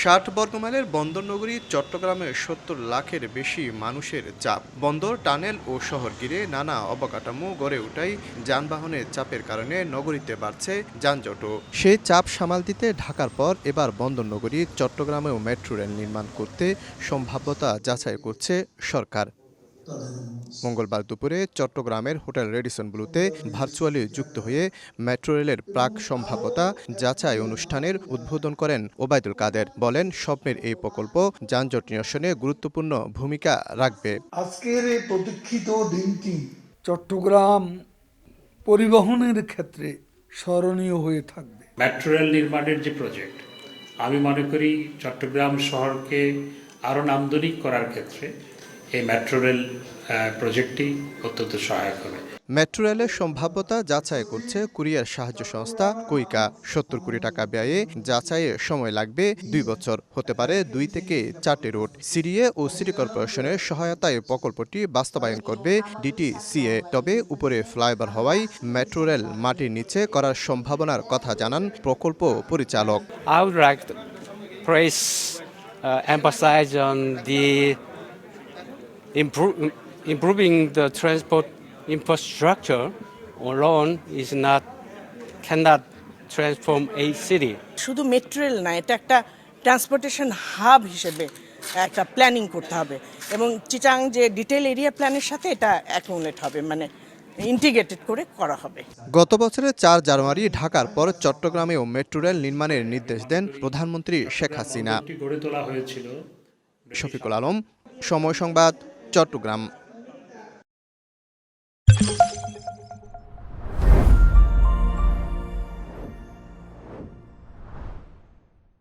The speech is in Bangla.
ষাট বর্গমাইলের বন্দর নগরী চট্টগ্রামে সত্তর লাখের বেশি মানুষের চাপ। বন্দর, টানেল ও শহর ঘিরে নানা অবকাঠামো গড়ে ওঠাই যানবাহনের চাপের কারণে নগরীতে বাড়ছে যানজটও। সেই চাপ সামাল দিতে ঢাকার পর এবার বন্দর নগরী চট্টগ্রামেও মেট্রো রেল নির্মাণ করতে সম্ভাব্যতা যাচাই করছে সরকার। মঙ্গলবার দুপুরে চট্টগ্রামের হোটেল রেডিসন ব্লুতে ভার্চুয়ালি যুক্ত হয়ে মেট্রো রেলের প্রাক সম্ভাব্যতা যাচাই অনুষ্ঠানের উদ্বোধন করেন ওবায়দুল কাদের। বলেন স্বপ্নের এই প্রকল্প যানজট নিরসনে গুরুত্বপূর্ণ ভূমিকা রাখবে। আজকের এই প্রতীক্ষিত দিনটি চট্টগ্রাম পরিবহনের ক্ষেত্রে স্মরণীয় হয়ে থাকবে। মেট্রো রেল নির্মাণের যে প্রজেক্ট আমি মনে করি চট্টগ্রাম শহরকে আরও নান্দনিক করার ক্ষেত্রে এই মেট্রো রেল প্রজেক্টটি অত্যন্ত সহায়ক হবে। মেট্রো রেলের সম্ভাব্যতা যাচাই করছে কুরিয়ার সাহায্য সংস্থা কুইকা। সত্তর কোটি টাকা ব্যয়ে যাচাইয়ে সময় লাগবে দুই বছর। হতে পারে দুই থেকে চারটি রুট। সিরিয়ে ও সিটি কর্পোরেশনের সহায়তায় প্রকল্পটি বাস্তবায়ন করবে ডিটিসিএ। তবে উপরে ফ্লাইওভার হওয়ায় মেট্রো রেল মাটির নিচে করার সম্ভাবনার কথা জানান প্রকল্প পরিচালক। I would like to uh, emphasize on the improve, improving the transport infrastructure alone is not cannot transform a city. শুধু মেট্রো রেল না এটা একটা ট্রান্সপোর্টেশন হাব হিসেবে একটা প্ল্যানিং করতে হবে। এবং চিটাং যে ডিটেল এরিয়া প্ল্যানের সাথে এটা অ্যাকুমুলেট হবে মানে ইন্টিগ্রেটেড করে করা হবে। গত বছরের চার জানুয়ারি ঢাকার পর চট্টগ্রামেও মেট্রো রেল নির্মাণের নির্দেশ দেন প্রধানমন্ত্রী শেখ হাসিনা। গড়ে তোলা হয়েছিল। শফিকুল আলম সময় সংবাদ চট্টগ্রাম